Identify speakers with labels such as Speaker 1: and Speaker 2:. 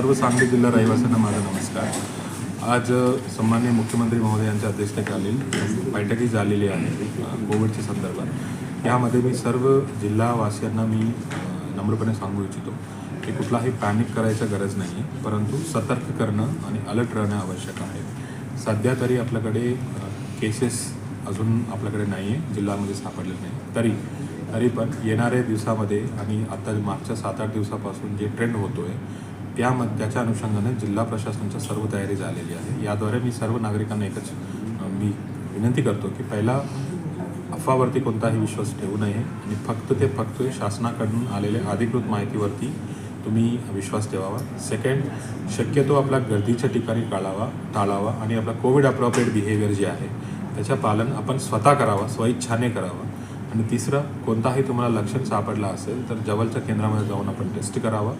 Speaker 1: सर्व सांगली जिल्हा रहिवाशांना माझा नमस्कार. आज सन्मान्य मुख्यमंत्री महोदयांच्या अध्यक्षतेखालील बैठकी झालेली आहे कोविडच्या संदर्भात. यामध्ये मी सर्व जिल्हावासियांना मी नम्रपणे सांगू इच्छितो की कुठलाही पॅनिक करायचं गरज नाही आहे परंतु सतर्क करणं आणि अलर्ट राहणं आवश्यक आहे. सध्या तरी आपल्याकडे केसेस अजून आपल्याकडे नाही आहे जिल्ह्यामध्ये सापडले नाही तरी तरी पण येणाऱ्या दिवसामध्ये आणि आता मागच्या सात आठ दिवसापासून जे ट्रेंड होतो आहे त्यामध्ये त्याच्या अनुषंगाने जिल्हा प्रशासनाच्या सर्व तयारी झालेली आहे. याद्वारे मी सर्व नागरिकांना एकच मी विनंती करतो की पहिला अफवावरती कोणताही विश्वास ठेवू नये आणि फक्त ते फक्त शासनाकडून आलेल्या अधिकृत माहितीवरती तुम्ही विश्वास ठेवावा. सेकंड शक्यतो आपला गर्दीच्या ठिकाणी टाळावा टाळावा आणि आपला कोविड अप्रॉप्रिएट बिहेवियर जे आहे त्याचं पालन आपण स्वतः करावा स्वइच्छाने करावं. आणि तिसरं कोणताही तुम्हाला लक्षण सापडला असेल तर जवळच्या केंद्रामध्ये जाऊन आपण टेस्ट करावा.